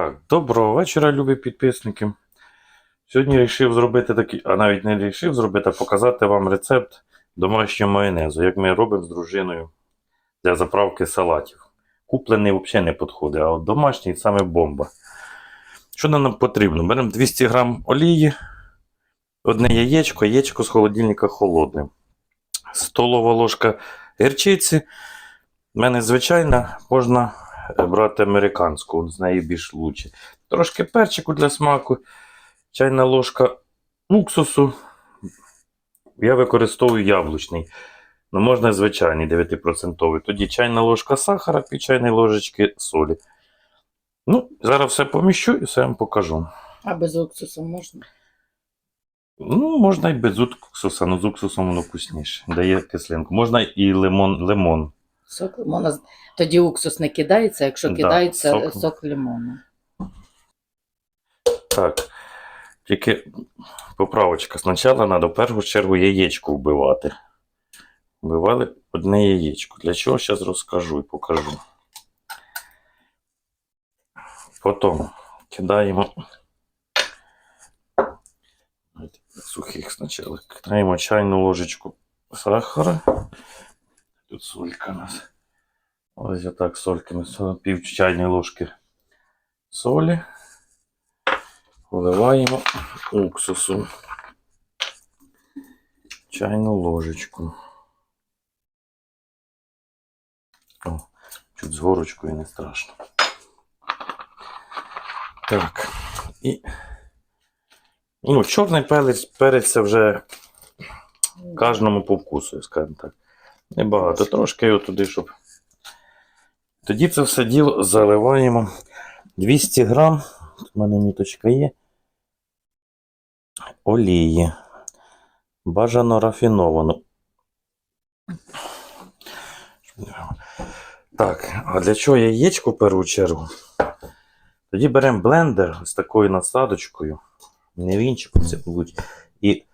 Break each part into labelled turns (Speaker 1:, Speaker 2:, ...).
Speaker 1: Так, доброго вечора, любі підписники. Сьогодні вирішив зробити такий, а навіть не вирішив зробити, а показати вам рецепт домашнього майонезу, як ми робимо з дружиною для заправки салатів. Куплений взагалі не підходить, а от домашній саме бомба. Що нам потрібно? Беремо 200 г олії, одне яєчко, яєчко з холодильника холодне, столова ложка гірчиці. У мене звичайна, можна брати американську, з неї більш лучше. Трошки перчику для смаку, чайна ложка уксусу. Я використовую яблучний. Ну, можна звичайний 9%. Тоді чайна ложка сахара, пів чайної ложечки солі. Ну, зараз все поміщу і все вам покажу.
Speaker 2: А без уксусу можна?
Speaker 1: Ну, можна і без уксуса, але з уксусом воно вкусніше. Дає кислинку. Можна і лимон. лимон.
Speaker 2: Сок лимона. Тоді уксус не кидається, якщо
Speaker 1: Да,
Speaker 2: кидається
Speaker 1: сок.
Speaker 2: сок, лимону.
Speaker 1: Так. Тільки поправочка. Спочатку треба в першу чергу яєчко вбивати. Вбивали одне яєчко. Для чого зараз розкажу і покажу. Потім кидаємо. Сухих спочатку. Кидаємо чайну ложечку сахара. Тут солька у нас. Ось отак сольками. Пів чайної ложки солі. Вливаємо уксусу. Чайну ложечку. О, чуть з горочкою не страшно. Так. І. Ну, чорний перець, перець це вже кожному по вкусу, скажімо так. Небагато, трошки його туди, щоб. Тоді це все діло заливаємо 200 грам. Тут в мене міточка є. Олії. Бажано рафіновано. Так, а для чого яєчко в першу чергу? Тоді беремо блендер з такою насадочкою. Не вінчиком це будуть. І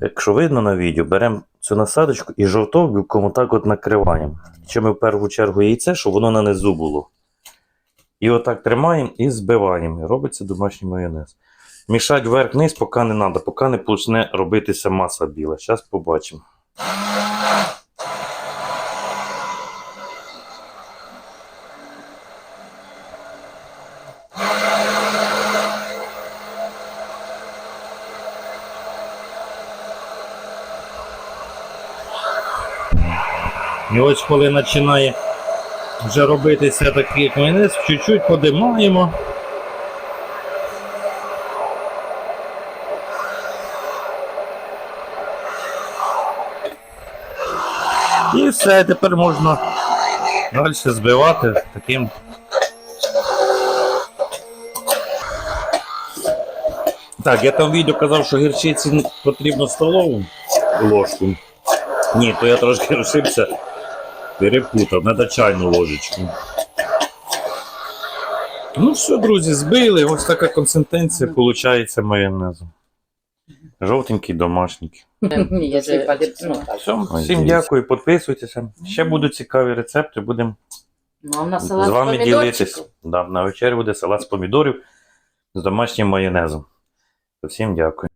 Speaker 1: якщо видно на відео, беремо цю насадочку і жовток білком отак от накриваємо. Чим в першу чергу яйце, щоб воно на низу було. І отак тримаємо і збиваємо. І робиться домашній майонез. Мішать вверх-низ, поки не треба, поки не почне робитися маса біла. Зараз побачимо. І ось коли починає вже робитися такий майонез, чуть-чуть подимаємо. І все, тепер можна далі збивати таким. Так, я там відео казав, що гірчиці потрібно столову ложку. Ні, то я трошки ошибся. Перепутав, треба чайну ложечку. Ну все, друзі, збили. Ось така консистенція виходить майонезу. Жовтенький, домашній.
Speaker 2: Ну,
Speaker 1: всім дякую, підписуйтеся. Ще будуть цікаві рецепти, будемо
Speaker 2: Ну,
Speaker 1: з вами
Speaker 2: з
Speaker 1: ділитись. Да, на вечері буде салат з помідорів з домашнім майонезом. Всім дякую.